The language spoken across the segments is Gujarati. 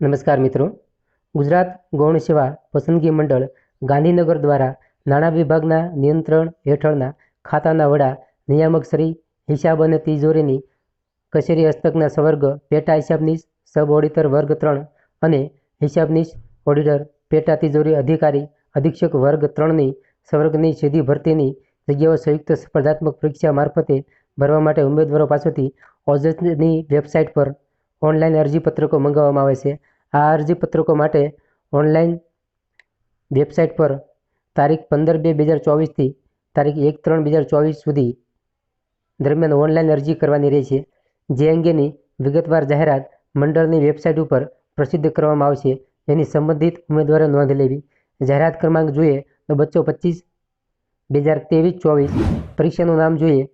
નમસ્કાર મિત્રો. ગુજરાત ગૌણ સેવા પસંદગી મંડળ ગાંધીનગર દ્વારા નાણાં વિભાગના નિયંત્રણ હેઠળના ખાતાના વડા નિયામક શ્રી હિસાબ અને તિજોરીની કચેરી હસ્તકના સવર્ગ પેટા હિસાબનીશ સબ ઓડિટર વર્ગ ત્રણ અને હિસાબનીશ ઓડિટર પેટા તિજોરી અધિકારી અધિક્ષક વર્ગ ત્રણની સવર્ગની સીધી ભરતીની જગ્યાઓ સંયુક્ત સ્પર્ધાત્મક પરીક્ષા મારફતે ભરવા માટે ઉમેદવારો પાસેથી ઓજસની વેબસાઇટ પર ઓનલાઈન અરજીપત્રકો મંગાવવામાં આવે છે. આ અરજીપત્રકો માટે ઓનલાઈન વેબસાઇટ પર તારીખ પંદર બે બે હજાર ચોવીસથી તારીખ એક ત્રણ બે હજાર ચોવીસ સુધી દરમિયાન ઓનલાઈન અરજી કરવાની રહેશે જે અંગેની વિગતવાર જાહેરાત મંડળની વેબસાઇટ ઉપર પ્રસિદ્ધ કરવામાં આવશે. એની સંબંધિત ઉમેદવારે નોંધ લેવી. જાહેરાત ક્રમાંક જોઈએ તો બચ્ચો પચીસ બે હજાર ત્રેવીસ ચોવીસ. પરીક્ષાનું નામ જોઈએ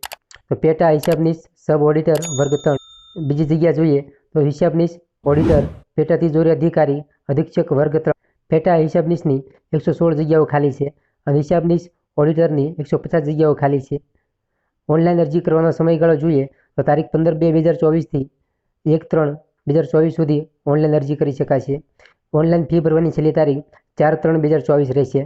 તો પેટા હિસાબનીશ સબ ઓડિટર વર્ગ ત્રણ. બીજી જગ્યા જોઈએ તો હિસાબનીશ ઓડિટર પેટા તિજોરી અધિકારી, અધિક્ષક વર્ગ ત્રણ. પેટા હિસાબનીશની એકસો સોળ જગ્યાઓ ખાલી છે અને હિસાબનીશ ઓડિટરની એકસો પચાસ જગ્યાઓ ખાલી છે. ઓનલાઈન અરજી કરવાનો સમયગાળો જોઈએ તો તારીખ પંદર બે બે હજાર ચોવીસથી એક ત્રણ બે હજાર ચોવીસ સુધી ઓનલાઈન અરજી કરી શકાશે. ઓનલાઈન ફી ભરવાની છેલ્લી તારીખ ચાર ત્રણ બે હજાર ચોવીસ રહેશે.